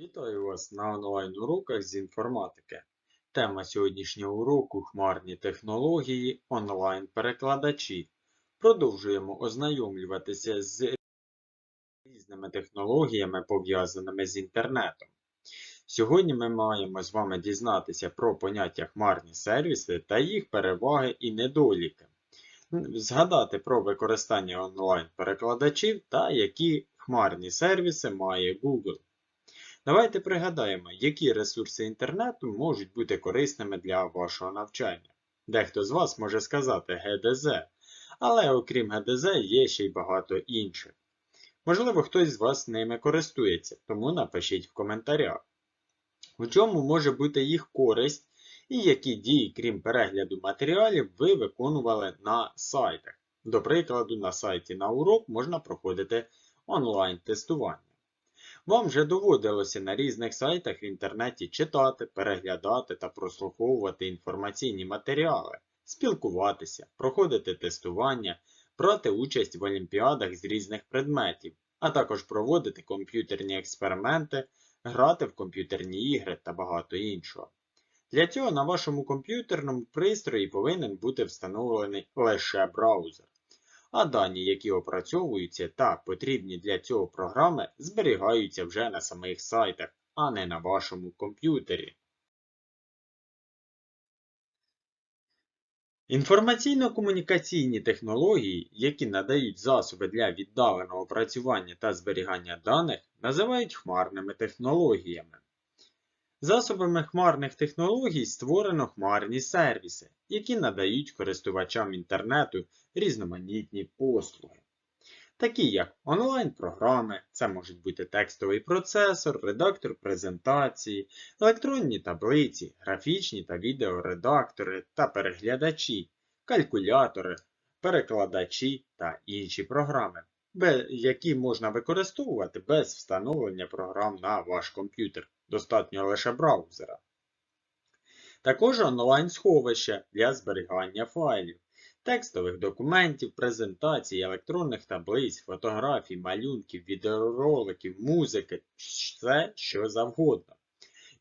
Вітаю вас на онлайн-уроках з інформатики. Тема сьогоднішнього уроку хмарні технології, онлайн-перекладачі. Продовжуємо ознайомлюватися з різними технологіями, пов'язаними з інтернетом. Сьогодні ми маємо з вами дізнатися про поняття хмарні сервіси та їх переваги і недоліки. Згадати про використання онлайн-перекладачів та які хмарні сервіси має Google. Давайте пригадаємо, які ресурси інтернету можуть бути корисними для вашого навчання. Дехто з вас може сказати ГДЗ, але окрім ГДЗ є ще й багато інших. Можливо, хтось з вас ними користується, тому напишіть в коментарях. У чому може бути їх користь і які дії, крім перегляду матеріалів, ви виконували на сайтах. До прикладу, на сайті на урок можна проходити онлайн-тестування. Вам вже доводилося на різних сайтах в інтернеті читати, переглядати та прослуховувати інформаційні матеріали, спілкуватися, проходити тестування, брати участь в олімпіадах з різних предметів, а також проводити комп'ютерні експерименти, грати в комп'ютерні ігри та багато іншого. Для цього на вашому комп'ютерному пристрої повинен бути встановлений лише браузер а дані, які опрацьовуються та потрібні для цього програми, зберігаються вже на самих сайтах, а не на вашому комп'ютері. Інформаційно-комунікаційні технології, які надають засоби для віддаленого опрацювання та зберігання даних, називають хмарними технологіями. Засобами хмарних технологій створено хмарні сервіси, які надають користувачам інтернету різноманітні послуги. Такі як онлайн-програми, це можуть бути текстовий процесор, редактор презентації, електронні таблиці, графічні та відеоредактори та переглядачі, калькулятори, перекладачі та інші програми, які можна використовувати без встановлення програм на ваш комп'ютер. Достатньо лише браузера. Також онлайн-сховище для зберігання файлів, текстових документів, презентацій, електронних таблиць, фотографій, малюнків, відеороликів, музики, все що завгодно.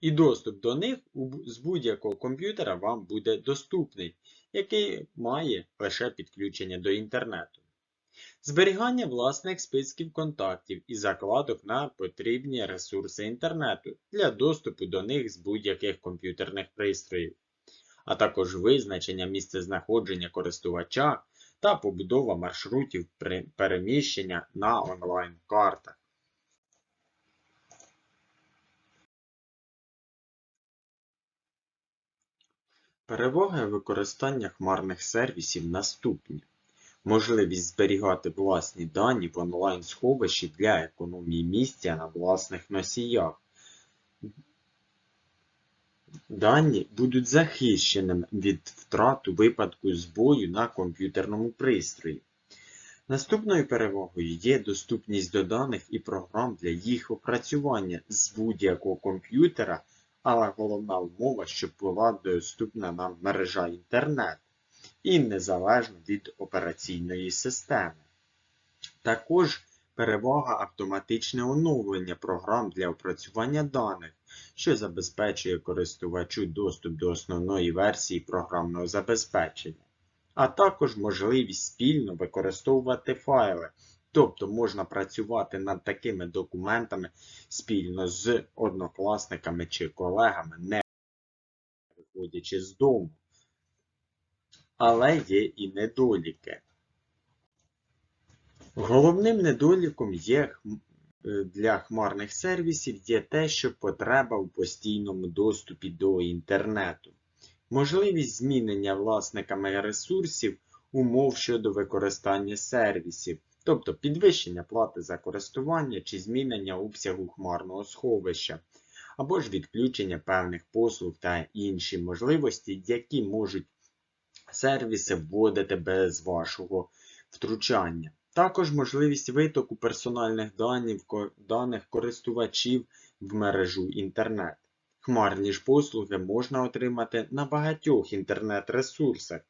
І доступ до них з будь-якого комп'ютера вам буде доступний, який має лише підключення до інтернету. Зберігання власних списків контактів і закладок на потрібні ресурси інтернету для доступу до них з будь-яких комп'ютерних пристроїв, а також визначення місцезнаходження користувача та побудова маршрутів переміщення на онлайн-картах. Переваги використання хмарних сервісів наступні можливість зберігати власні дані в онлайн-сховищі для економії місця на власних носіях. Дані будуть захищеними від втрату випадку збою на комп'ютерному пристрої. Наступною перевагою є доступність до даних і програм для їх опрацювання з будь-якого комп'ютера, але головна умова, щоб була доступна нам мережа інтернет і незалежно від операційної системи. Також перевага автоматичне оновлення програм для опрацювання даних, що забезпечує користувачу доступ до основної версії програмного забезпечення, а також можливість спільно використовувати файли. Тобто можна працювати над такими документами спільно з однокласниками чи колегами, не виходячи з дому. Але є і недоліки. Головним недоліком є е, для хмарних сервісів є те, що потреба в постійному доступі до інтернету, можливість змінення власниками ресурсів умов щодо використання сервісів, тобто підвищення плати за користування чи змінення обсягу хмарного сховища, або ж відключення певних послуг та інші можливості, які можуть сервіси вводите без вашого втручання. Також можливість витоку персональних даних користувачів в мережу інтернет. Хмарні ж послуги можна отримати на багатьох інтернет-ресурсах,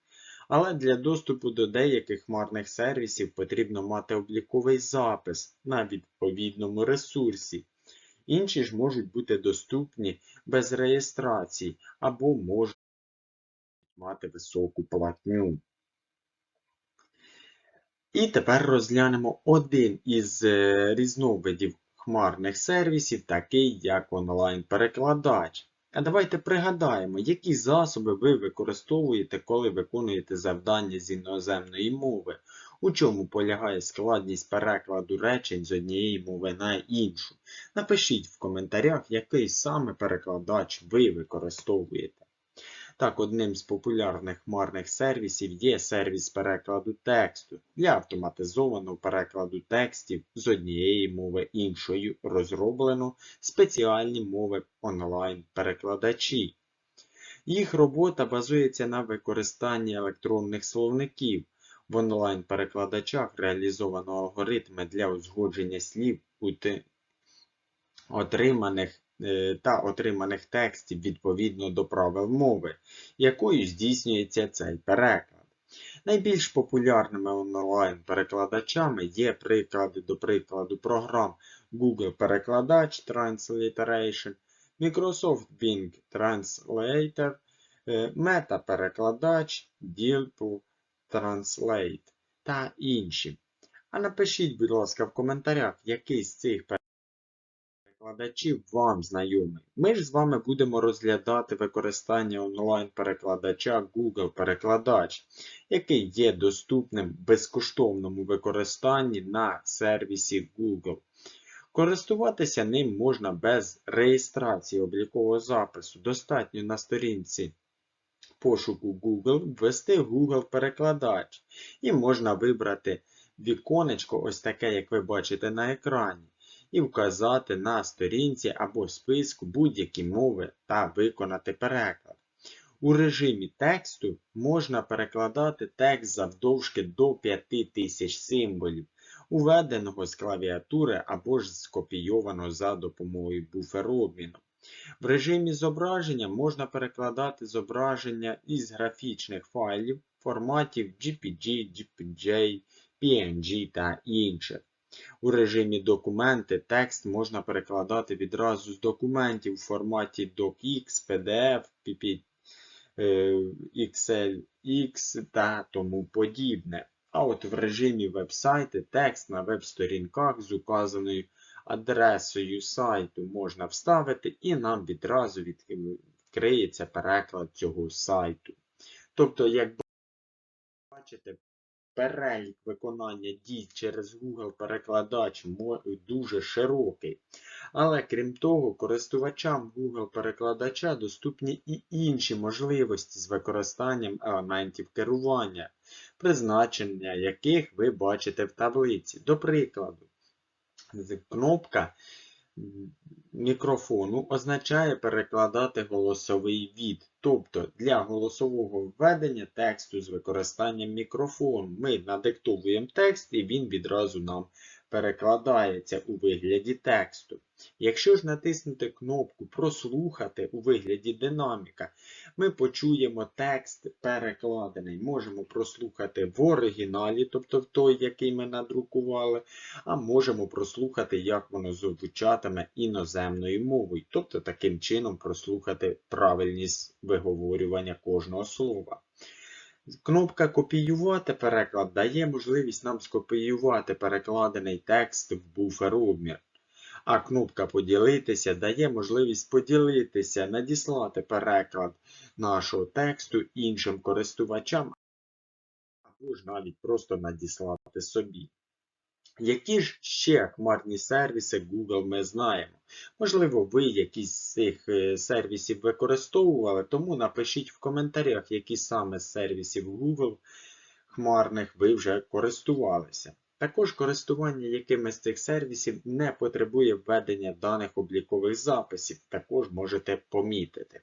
але для доступу до деяких хмарних сервісів потрібно мати обліковий запис на відповідному ресурсі. Інші ж можуть бути доступні без реєстрації або можуть мати високу платню. І тепер розглянемо один із е, різновидів хмарних сервісів, такий як онлайн-перекладач. А давайте пригадаємо, які засоби ви використовуєте, коли виконуєте завдання з іноземної мови, у чому полягає складність перекладу речень з однієї мови на іншу. Напишіть в коментарях, який саме перекладач ви використовуєте. Так, одним з популярних хмарних сервісів є сервіс перекладу тексту для автоматизованого перекладу текстів з однієї мови іншою, розроблено спеціальні мови онлайн-перекладачі. Їх робота базується на використанні електронних словників. В онлайн-перекладачах реалізовано алгоритми для узгодження слів отриманих та отриманих текстів відповідно до правил мови, якою здійснюється цей переклад. Найбільш популярними онлайн-перекладачами є приклади до прикладу програм Google Перекладач Transliteration, Microsoft Bing Translator, е, Meta-перекладач, DealPool Translate та інші. А напишіть, будь ласка, в коментарях, який з цих перекладачів вам знайомий. Ми ж з вами будемо розглядати використання онлайн-перекладача Google Перекладач, який є доступним в безкоштовному використанні на сервісі Google. Користуватися ним можна без реєстрації облікового запису. Достатньо на сторінці пошуку Google ввести Google Перекладач і можна вибрати віконечко, ось таке, як ви бачите на екрані і вказати на сторінці або списку будь-які мови та виконати переклад. У режимі тексту можна перекладати текст завдовжки до 5000 символів, уведеного з клавіатури або ж скопійованого за допомогою буферобміну. В режимі зображення можна перекладати зображення із графічних файлів форматів JPG, JPJ, PNG та інших. У режимі Документи текст можна перекладати відразу з документів у форматі DocX, PDF, XLX та тому подібне. А от в режимі веб-сайти текст на веб-сторінках з указаною адресою сайту можна вставити, і нам відразу відкриється переклад цього сайту. Тобто, як бачите, перелік виконання дій через Google перекладач дуже широкий. Але крім того, користувачам Google перекладача доступні і інші можливості з використанням елементів керування, призначення яких ви бачите в таблиці. До прикладу, кнопка мікрофону означає перекладати голосовий від. Тобто для голосового введення тексту з використанням мікрофону ми надиктовуємо текст і він відразу нам перекладається у вигляді тексту. Якщо ж натиснути кнопку Прослухати у вигляді динаміка, ми почуємо текст перекладений. Можемо прослухати в оригіналі, тобто в той, який ми надрукували, а можемо прослухати, як воно звучатиме іноземною мовою, тобто таким чином прослухати правильність виговорювання кожного слова. Кнопка Копіювати переклад дає можливість нам скопіювати перекладений текст в буфер-обмір. А кнопка Поділитися дає можливість поділитися, надіслати переклад нашого тексту іншим користувачам, або ж навіть просто надіслати собі. Які ж ще хмарні сервіси Google ми знаємо? Можливо, ви якісь з цих е, сервісів використовували, тому напишіть в коментарях, які саме з сервісів Google хмарних ви вже користувалися. Також користування якимись цих сервісів не потребує введення даних облікових записів, також можете помітити.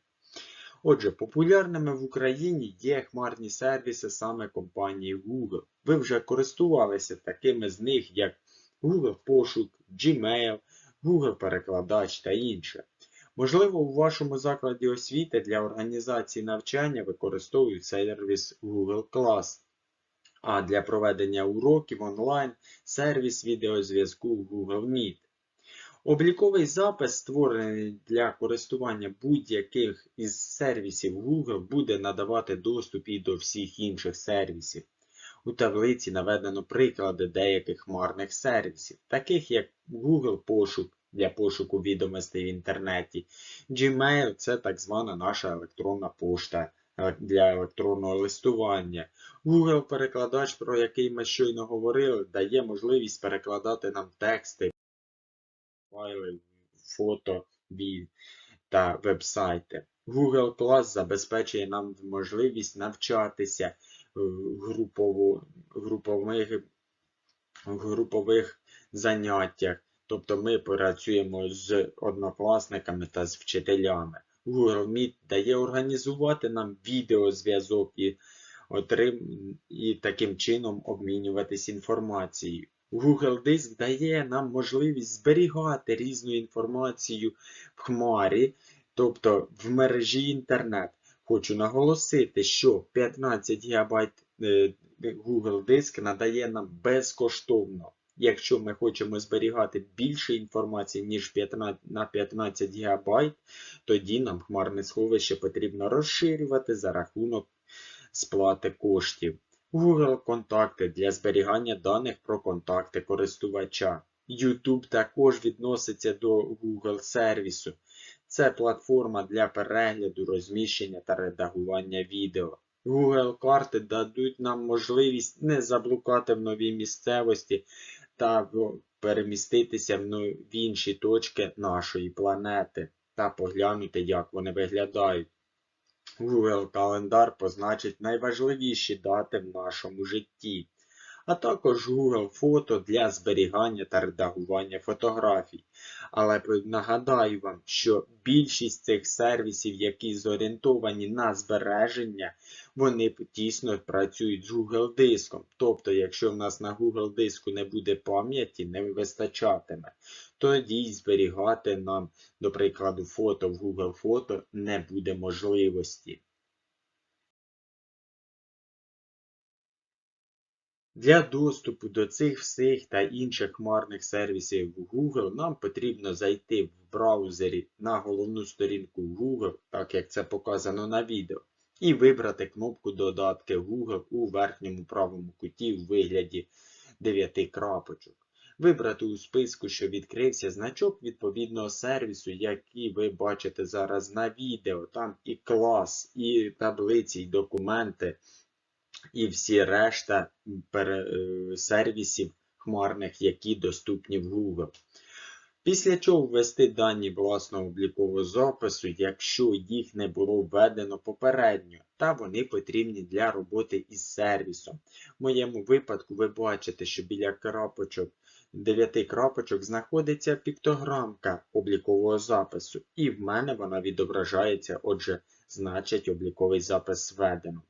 Отже, популярними в Україні є хмарні сервіси саме компанії Google. Ви вже користувалися такими з них, як Google Пошук, Gmail, Google Перекладач та інше. Можливо, у вашому закладі освіти для організації навчання використовують сервіс Google Class, а для проведення уроків онлайн сервіс відеозв'язку Google Meet. Обліковий запис, створений для користування будь-яких із сервісів Google, буде надавати доступ і до всіх інших сервісів. У таблиці наведено приклади деяких хмарних сервісів, таких як Google Пошук для пошуку відомостей в інтернеті. Gmail це так звана наша електронна пошта для електронного листування. Google перекладач, про який ми щойно говорили, дає можливість перекладати нам тексти, файли, фото ві- та вебсайти. Google Class забезпечує нам можливість навчатися групово, групових, групових заняттях. Тобто ми працюємо з однокласниками та з вчителями. Google Meet дає організувати нам відеозв'язок і, отрим... і таким чином обмінюватись інформацією. Google Диск дає нам можливість зберігати різну інформацію в хмарі, тобто в мережі інтернет. Хочу наголосити, що 15 ГБ е, Google Диск надає нам безкоштовно. Якщо ми хочемо зберігати більше інформації, ніж 15, на 15 ГБ, тоді нам хмарне сховище потрібно розширювати за рахунок сплати коштів. Google Контакти для зберігання даних про контакти користувача. YouTube також відноситься до Google сервісу. Це платформа для перегляду, розміщення та редагування відео. Google карти дадуть нам можливість не заблукати в новій місцевості та переміститися в інші точки нашої планети та поглянути, як вони виглядають. Google календар позначить найважливіші дати в нашому житті, а також Google фото для зберігання та редагування фотографій. Але нагадаю вам, що більшість цих сервісів, які зорієнтовані на збереження, вони тісно працюють з Google диском. Тобто, якщо в нас на Google диску не буде пам'яті, не вистачатиме, тоді зберігати нам, до прикладу, фото в Google Фото не буде можливості. Для доступу до цих всіх та інших хмарних сервісів в Google нам потрібно зайти в браузері на головну сторінку Google, так як це показано на відео, і вибрати кнопку Додатки Google у верхньому правому куті у вигляді 9 крапочок. Вибрати у списку, що відкрився значок відповідного сервісу, який ви бачите зараз на відео. Там і клас, і таблиці, і документи, і всі решта е, сервісів хмарних, які доступні в Google. Після чого ввести дані власного облікового запису, якщо їх не було введено попередньо, та вони потрібні для роботи із сервісом. В моєму випадку ви бачите, що біля крапочок 9 крапочок знаходиться піктограмка облікового запису, і в мене вона відображається, отже, значить обліковий запис введено.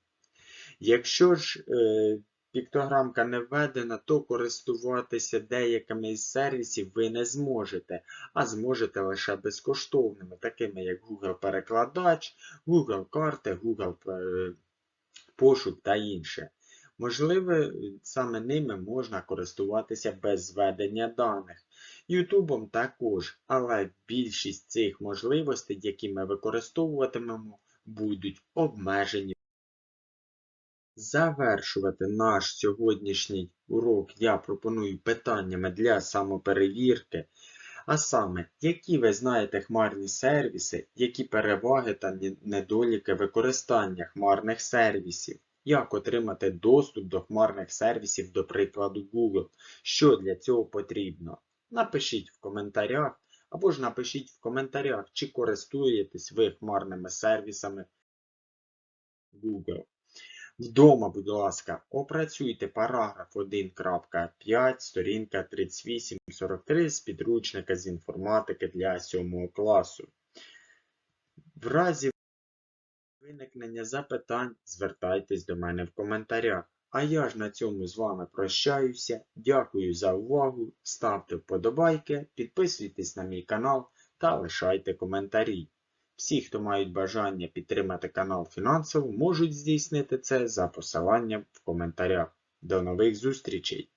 Якщо ж е, піктограмка не введена, то користуватися деякими із сервісів ви не зможете, а зможете лише безкоштовними, такими як Google Перекладач, Google Карти, Google е, Пошук та інше. Можливо, саме ними можна користуватися без введення даних. Ютубом також, але більшість цих можливостей, які ми використовуватимемо, будуть обмежені. Завершувати наш сьогоднішній урок я пропоную питаннями для самоперевірки. А саме, які ви знаєте хмарні сервіси, які переваги та недоліки використання хмарних сервісів, як отримати доступ до хмарних сервісів, до прикладу Google, що для цього потрібно. Напишіть в коментарях, або ж напишіть в коментарях, чи користуєтесь ви хмарними сервісами Google. Вдома, будь ласка, опрацюйте параграф 1.5, сторінка 3843 з підручника з інформатики для 7 класу. В разі виникнення запитань звертайтесь до мене в коментарях. А я ж на цьому з вами прощаюся. Дякую за увагу. Ставте вподобайки, підписуйтесь на мій канал та лишайте коментарі. Всі, хто мають бажання підтримати канал фінансово, можуть здійснити це за посиланням в коментарях. До нових зустрічей!